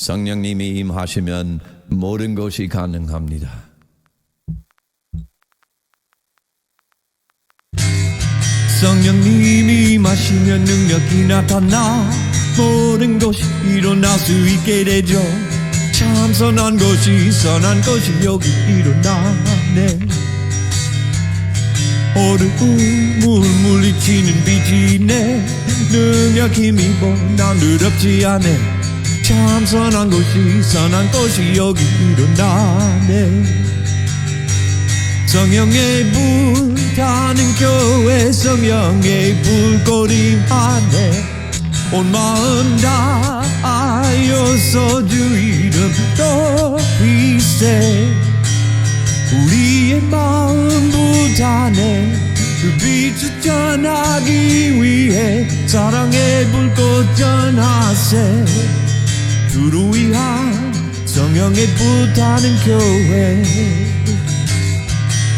성령님이 임하시면 모든 것이 가능합니다. 성령님이 임하시면 능력이 나타나 모든 것이 일어날 수 있게 되죠. 참 선한 것이 선한 것이 여기 일어나네. 어두움을 물리치는 빛이 네 능력 힘이 보나 두렵지 않네 참 선한 것이 선한 것이 여기 일어나네. 성령의 불 타는 교회 성령의 불꽃임 안에 온 마음 다하여서 주 이름 높이세. 우리의 마음 부탄에 그 빛을 전하기 위해 사랑의 불꽃 전하세 주를 위한 성령의 불타는 교회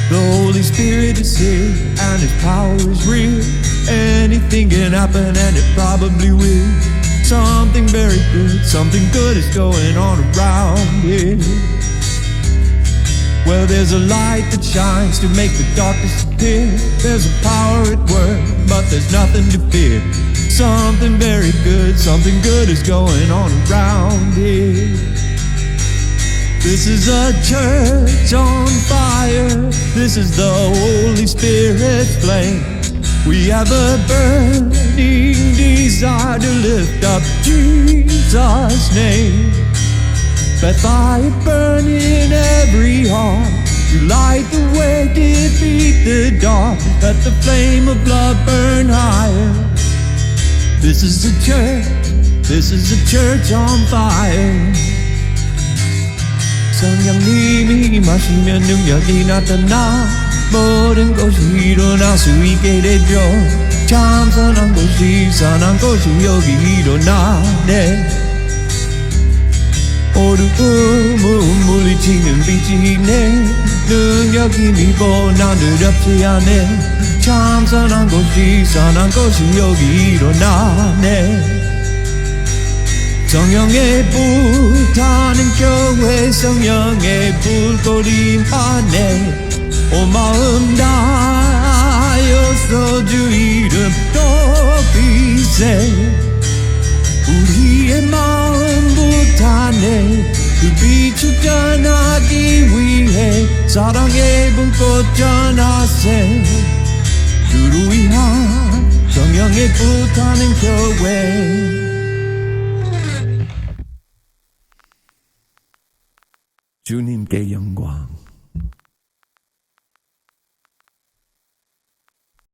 The Holy Spirit is here and His power is real. Anything can happen and it probably will. Something very good, something good is going on around here. Well, there's a light that shines to make the darkness appear. There's a power at work, but there's nothing to fear. Something very good, something good is going on around here. This is a church on fire. This is the Holy Spirit's flame. We have a burning desire to lift up Jesus' name. Let fire burn in every heart. You light the way, defeat the dark. Let the flame of love burn higher. This is a church. This is a church on fire. 성령님이 임하시면 능력이 나타나 모든 것이 일어날 수 있게 되죠 참 선한 것이 선한 것이 여기 일어나네 어두움 을 물리치는 빛이네. 능력 힘이 보나 두렵지 않네. 참 선한 것이 선한 것이 여기 일어나네. 성령의 불 타는 교회 성령의 불꽃임 안에 온 마음 다하여서 주 이름 높이세. 우리의 마음 불타네. 그 빛을 사랑의 불꽃 전하세 주를 위한 성령의 불타는 교회 주님께 영광.